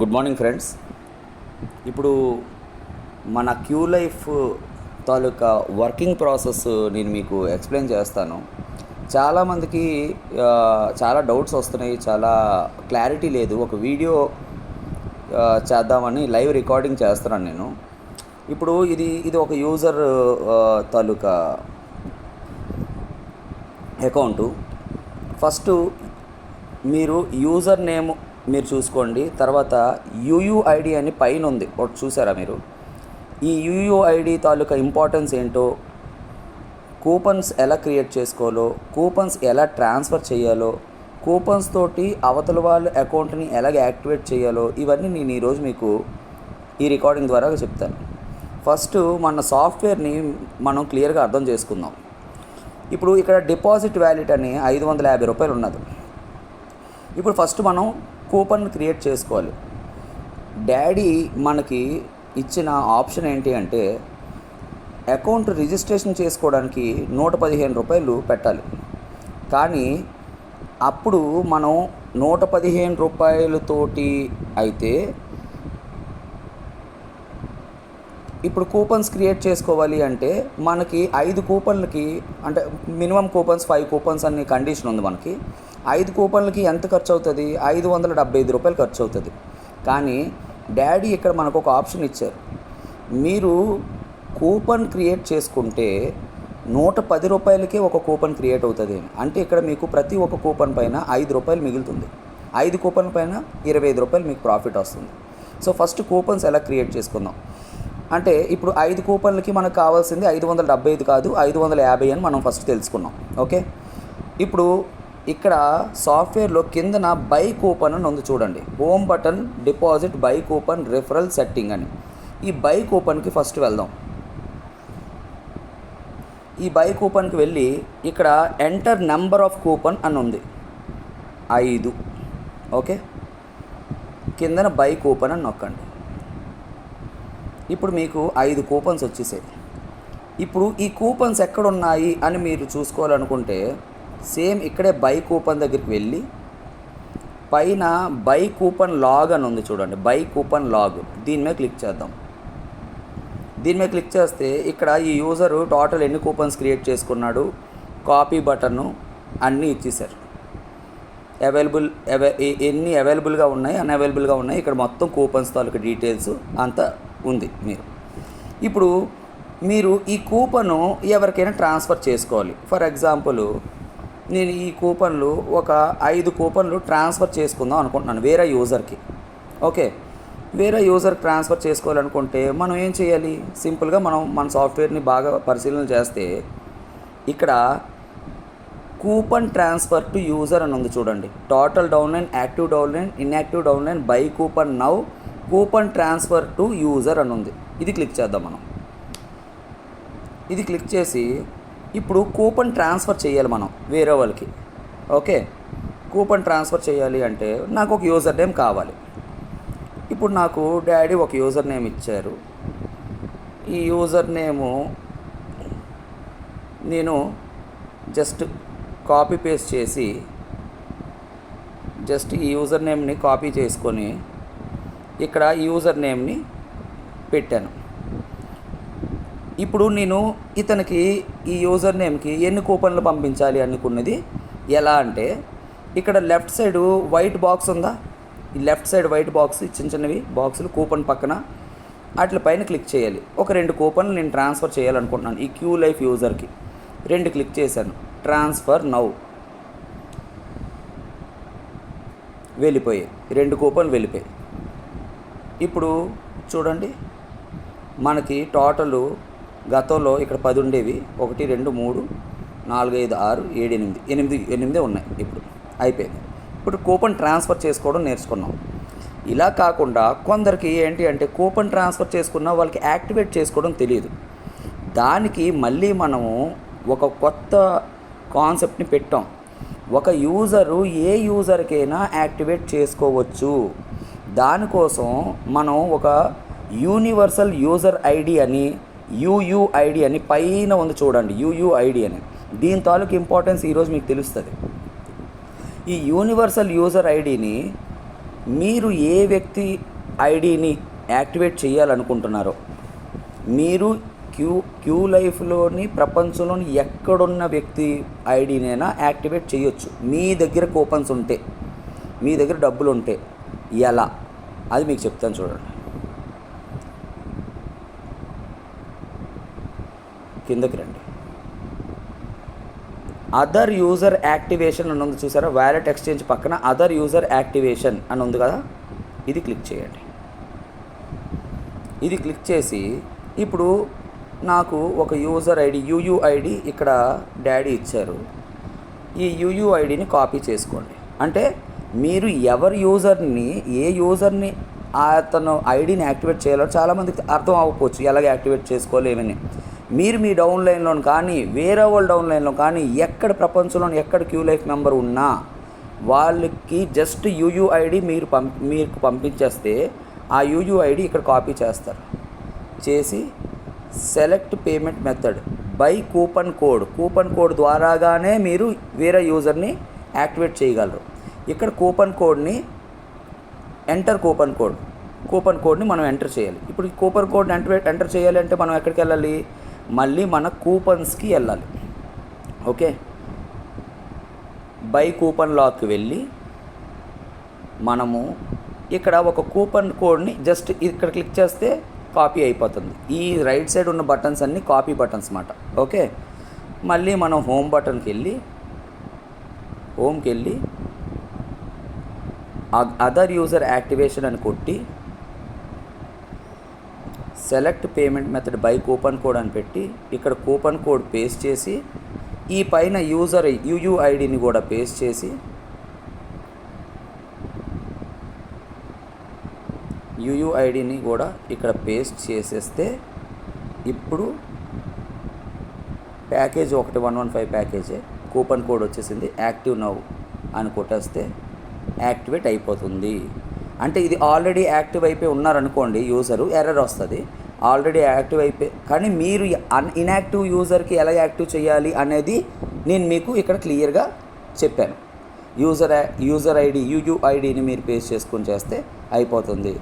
Good morning friends. ఇప్పుడు మన Q life తాలూకా వర్కింగ్ ప్రాసెస్ నేను మీకు ఎక్స్ప్లెయిన్ చేస్తాను. చాలామందికి చాలా డౌట్స్ వస్తున్నాయి చాలా క్లారిటీ లేదు. ఒక వీడియో చేద్దామని లైవ్ రికార్డింగ్ చేస్తున్నాను నేను. ఇప్పుడు ఇది ఇది ఒక యూజర్ తాలూకా అకౌంటు. ఫస్ట్ మీరు యూజర్ నేమ్ మీరు చూసుకోండి. తర్వాత యూయూఐడి అని పైన ఉంది. ఒకటి చూసారా మీరు? ఈ యూయూఐడి తాలూకా ఇంపార్టెన్స్ ఏంటో? కూపన్స్ ఎలా క్రియేట్ చేసుకోవాలో కూపన్స్ ఎలా ట్రాన్స్ఫర్ చేయాలో? కూపన్స్ తోటి అవతల వాళ్ళ అకౌంట్ని ఎలాగ యాక్టివేట్ చేయాలో? ఇవన్నీ నేను ఈరోజు మీకు ఈ రికార్డింగ్ ద్వారా చెప్తాను. ఫస్ట్ మన సాఫ్ట్వేర్ని మనం క్లియర్గా అర్థం చేసుకుందాం. ఇప్పుడు ఇక్కడ డిపాజిట్ వ్యాలిట్ అని ఐదు వందల యాభై రూపాయలు ఉన్నది. ఇప్పుడు ఫస్ట్ మనం కూపన్ క్రియేట్ చేసుకోవాలి. డాడీ మనకి ఇచ్చిన ఆప్షన్ ఏంటి అంటే అకౌంట్ రిజిస్ట్రేషన్ చేసుకోవడానికి నూట పదిహేను రూపాయలు పెట్టాలి. కానీ అప్పుడు మనం నూట పదిహేను రూపాయలతోటి అయితే ఇప్పుడు కూపన్స్ క్రియేట్ చేసుకోవాలి అంటే మనకి ఐదు కూపన్లకి అంటే మినిమం కూపన్స్ ఫైవ్ కూపన్స్ అనే కండిషన్ ఉంది మనకి. ఐదు కూపన్లకి ఎంత ఖర్చు అవుతుంది ఐదు వందల డెబ్బై ఐదు రూపాయలు ఖర్చు అవుతుంది కానీ డాడీ ఇక్కడ మనకు ఒక ఆప్షన్ ఇచ్చారు. మీరు కూపన్ క్రియేట్ చేసుకుంటే నూట పది రూపాయలకే ఒక కూపన్ క్రియేట్ అవుతుంది. అంటే ఇక్కడ మీకు ప్రతి ఒక్క కూపన్ పైన ఐదు రూపాయలు మిగులుతుంది. ఐదు కూపన్ పైన ఇరవై ఐదు రూపాయలు మీకు ప్రాఫిట్ వస్తుంది. సో ఫస్ట్ కూపన్స్ ఎలా క్రియేట్ చేసుకుందాం? అంటే ఇప్పుడు ఐదు కూపన్లకి మనకు కావాల్సింది ఐదు వందల డెబ్బై ఐదు కాదు ఐదు వందల యాభై అని మనం ఫస్ట్ తెలుసుకున్నాం. ఓకే? ఇప్పుడు ఇక్కడ సాఫ్ట్వేర్లో కిందన బై కూపన్ అని ఉంది చూడండి. Home button deposit buy coupon referral setting అని. ఈ బై కూపన్కి ఫస్ట్ వెళ్దాం. ఈ బై కూపన్కి వెళ్ళి ఇక్కడ ఎంటర్ నెంబర్ ఆఫ్ కూపన్ అని ఉంది. ఐదు. ఓకే? కిందన బై కూపన్ అని నొక్కండి. ఇప్పుడు మీకు ఐదు కూపన్స్ వచ్చేసాయి. ఇప్పుడు ఈ కూపన్స్ ఎక్కడ ఉన్నాయి అని మీరు చూసుకోవాలనుకుంటే సేమ్ ఇక్కడే బై కూపన్ దగ్గరికి వెళ్ళి పైన బై కూపన్ లాగ్ అని ఉంది చూడండి. Buy coupon log. దీని మీద క్లిక్ చేద్దాం. దీని మీద క్లిక్ చేస్తే ఇక్కడ ఈ యూజరు టోటల్ ఎన్ని కూపన్స్ క్రియేట్ చేసుకున్నాడు కాపీ బటన్ను అన్నీ ఇచ్చేసారు అవైలబుల్ అవై ఎన్ని అవైలబుల్గా ఉన్నాయి అన్అవైలబుల్గా ఉన్నాయి ఇక్కడ మొత్తం కూపన్స్ తాలూకు డీటెయిల్స్ అంతా ఉంది మీరు. ఇప్పుడు మీరు ఈ కూపను ఎవరికైనా ట్రాన్స్ఫర్ చేసుకోవాలి. ఫర్ ఎగ్జాంపుల్ నేను ఈ కూపన్లు ఒక ఐదు కూపన్లు ట్రాన్స్ఫర్ చేసుకుందాం అనుకుంటున్నాను వేరే యూజర్కి. ఓకే? వేరే యూజర్ ట్రాన్స్ఫర్ చేసుకోవాలనుకుంటే మనం ఏం చేయాలి? సింపుల్గా మనం మన సాఫ్ట్వేర్ని బాగా పరిశీలన చేస్తే ఇక్కడ కూపన్ ట్రాన్స్ఫర్ టు యూజర్ అని ఉంది చూడండి. Total downline active downline inactive downline buy coupon now coupon transfer to user అని ఉంది. ఇది క్లిక్ చేద్దాం మనం. ఇది క్లిక్ చేసి ఇప్పుడు కూపన్ ట్రాన్స్ఫర్ చేయాలి మనం వేరే వాళ్ళకి. ఓకే? కూపన్ ట్రాన్స్ఫర్ చేయాలి అంటే నాకు ఒక యూజర్ నేమ్ కావాలి. ఇప్పుడు నాకు డాడీ ఒక యూజర్ నేమ్ ఇచ్చారు. ఈ యూజర్ నేము నేను జస్ట్ కాపీ పేస్ట్ చేసి జస్ట్ ఈ యూజర్ నేమ్ని కాపీ చేసుకొని ఇక్కడ ఈ యూజర్ నేమ్ని పెట్టాను. ఇప్పుడు నేను ఇతనికి ఈ యూజర్ నేమ్కి ఎన్ని కూపన్లు పంపించాలి అనుకున్నది ఎలా అంటే ఇక్కడ లెఫ్ట్ సైడ్ వైట్ బాక్స్ ఉందా? ఈ లెఫ్ట్ సైడ్ వైట్ బాక్స్ చిన్న చిన్నవి బాక్సులు కూపన్ పక్కన వాటి పైన క్లిక్ చేయాలి. ఒక రెండు కూపన్లు నేను ట్రాన్స్ఫర్ చేయాలనుకుంటున్నాను ఈ క్యూ లైఫ్ యూజర్కి రెండు క్లిక్ చేశాను. ట్రాన్స్ఫర్ నౌ వెళ్ళిపోయాయి. రెండు కూపన్లు వెళ్ళిపోయాయి. ఇప్పుడు చూడండి. మనకి టోటలు గతంలో ఇక్కడ పది ఉండేవి. ఒకటి రెండు మూడు నాలుగు ఐదు ఆరు ఏడు ఎనిమిది. ఎనిమిది ఎనిమిదే ఉన్నాయి ఇప్పుడు. అయిపోయింది. ఇప్పుడు కూపన్ ట్రాన్స్ఫర్ చేసుకోవడం నేర్చుకున్నాం. ఇలా కాకుండా కొందరికి ఏంటి అంటే కూపన్ ట్రాన్స్ఫర్ చేసుకున్న వాళ్ళకి యాక్టివేట్ చేసుకోవడం తెలియదు. దానికి మళ్ళీ మనము ఒక కొత్త కాన్సెప్ట్ని పెట్టాం. ఒక యూజరు ఏ యూజర్కైనా యాక్టివేట్ చేసుకోవచ్చు. దానికోసం మనం ఒక యూనివర్సల్ యూజర్ ఐడి అని యూయూఐడి అని పైన ఉంది చూడండి యూయూఐడి అని. దీని తాలూకు ఇంపార్టెన్స్ ఈరోజు మీకు తెలుస్తుంది. ఈ యూనివర్సల్ యూజర్ ఐడిని మీరు ఏ వ్యక్తి ఐడిని యాక్టివేట్ చేయాలనుకుంటున్నారో మీరు క్యూ క్యూ లైఫ్లోని ప్రపంచంలోని ఎక్కడున్న వ్యక్తి ఐడినైనా యాక్టివేట్ చేయొచ్చు. మీ దగ్గర కూపన్స్ ఉంటే మీ దగ్గర డబ్బులు ఉంటే ఎలా? అది మీకు చెప్తాను చూడండి. కిందకి రండి. అదర్ యూజర్ యాక్టివేషన్ అని ఉంది చూసారా? వ్యాలెట్ ఎక్స్చేంజ్ పక్కన అదర్ యూజర్ యాక్టివేషన్ అని ఉంది కదా? ఇది క్లిక్ చేయండి. ఇది క్లిక్ చేసి ఇప్పుడు నాకు ఒక యూజర్ ఐడి యూయూఐడి ఇక్కడ డాడీ ఇచ్చారు. ఈ యూయూఐడిని కాపీ చేసుకోండి. అంటే మీరు ఎవరి యూజర్ని ఏ యూజర్ని అతను ఐడిని యాక్టివేట్ చేయాలో చాలామందికి అర్థం అవ్వకపోవచ్చు. ఎలాగ యాక్టివేట్ చేసుకోలేమని మీరు మీ డౌన్ లైన్లో కానీ వేరే వాళ్ళ డౌన్ లైన్లో కానీ ఎక్కడ ప్రపంచంలో ఎక్కడ క్యూ లైఫ్ మెంబర్ ఉన్నా వాళ్ళకి జస్ట్ యూయూఐడి మీరు పంప్ మీకు పంపించేస్తే ఆ యూయూఐడి ఇక్కడ కాపీ చేస్తారు. చేసి select payment method. Buy coupon code. Coupon code ద్వారాగానే మీరు వేరే యూజర్ని యాక్టివేట్ చేయగలరు. ఇక్కడ కూపన్ కోడ్ని ఎంటర్ కూపన్ కోడ్. కూపన్ కోడ్ని మనం ఎంటర్ చేయాలి. ఇప్పుడు ఈ కూపన్ కోడ్ని ఎంటర్ ఎంటర్ చేయాలి అంటే మనం ఎక్కడికి వెళ్ళాలి? మళ్ళీ మన కూపన్స్కి వెళ్ళాలి. ఓకే? బై కూపన్ లాక్ వెళ్ళి మనము ఇక్కడ ఒక కూపన్ కోడ్ని జస్ట్ ఇక్కడ క్లిక్ చేస్తే కాపీ అయిపోతుంది. ఈ రైట్ సైడ్ ఉన్న బటన్స్ అన్నీ కాపీ బటన్స్ అన్నమాట. ఓకే? మళ్ళీ మనం హోమ్ బటన్కి వెళ్ళి హోమ్కి వెళ్ళి అదర్ యూజర్ యాక్టివేషన్ అని కొట్టి select payment method buy coupon code అని పెట్టి ఇక్కడ కూపన్ కోడ్ పేస్ట్ చేసి ఈ పైన యూజర్ యూయుఐడిని కూడా పేస్ట్ చేసి యూయుఐడిని కూడా ఇక్కడ పేస్ట్ చేసేస్తే ఇప్పుడు ప్యాకేజ్ ఒకటి వన్ వన్ ఫైవ్ ప్యాకేజే కూపన్ కోడ్ వచ్చేసింది యాక్టివ్ నవ్ అని కొట్టేస్తే యాక్టివేట్ అయిపోతుంది. అంటే ఇది ఆల్రెడీ యాక్టివ్ అయిపోయి ఉన్నారనుకోండి యూజరు ఎర్రర్ వస్తుంది. ఆల్రెడీ యాక్టివ్ అయిపోయి కానీ మీరు అన్ ఇన్యాక్టివ్ యూజర్కి ఎలా యాక్టివ్ చేయాలి అనేది నేను మీకు ఇక్కడ క్లియర్గా చెప్పాను. యూజర్ యూజర్ ఐడి యూయూఐడిని మీరు పేస్ చేసుకొని చేస్తే అయిపోతుంది.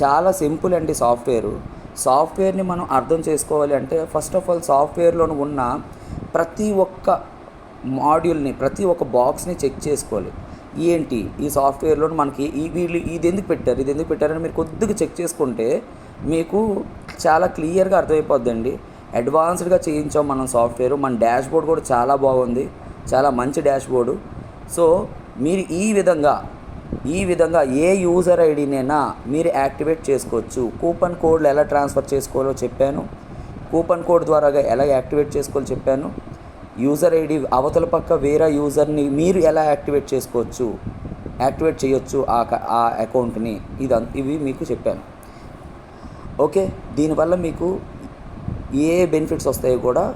చాలా సింపుల్ అండి సాఫ్ట్వేరు. సాఫ్ట్వేర్ని మనం అర్థం చేసుకోవాలి అంటే ఫస్ట్ ఆఫ్ ఆల్ సాఫ్ట్వేర్లో ఉన్న ప్రతి ఒక్క మాడ్యూల్ని ప్రతి ఒక్క బాక్స్ని చెక్ చేసుకోవాలి. ఏంటి? ఈ సాఫ్ట్వేర్లో మనకి ఈ వీళ్ళు ఇది ఎందుకు పెట్టారు? ఇది ఎందుకు పెట్టారని మీరు కొద్దిగా చెక్ చేసుకుంటే మీకు చాలా క్లియర్గా అర్థమైపోద్దండి. అడ్వాన్స్డ్గా చేయించాం మనం సాఫ్ట్వేర్. మన డాష్ బోర్డ్ కూడా చాలా బాగుంది. చాలా మంచి డాష్ బోర్డు సో మీరు ఈ విధంగా ఈ విధంగా ఏ యూజర్ ఐడినైనా మీరు యాక్టివేట్ చేసుకోవచ్చు. కూపన్ కోడ్లు ఎలా ట్రాన్స్ఫర్ చేసుకోవాలో చెప్పాను. కూపన్ కోడ్ ద్వారా ఎలా యాక్టివేట్ చేసుకోవాలో చెప్పాను. యూజర్ ఐడి అవతల పక్క వేరే యూజర్ని మీరు ఎలా యాక్టివేట్ చేసుకోవచ్చు యాక్టివేట్ చేయొచ్చు ఆ ఆ అకౌంట్ని? ఇది ఇవి మీకు చెప్పాను. ఓకే? దీనివల్ల మీకు ఏ బెనిఫిట్స్ వస్తాయో కూడా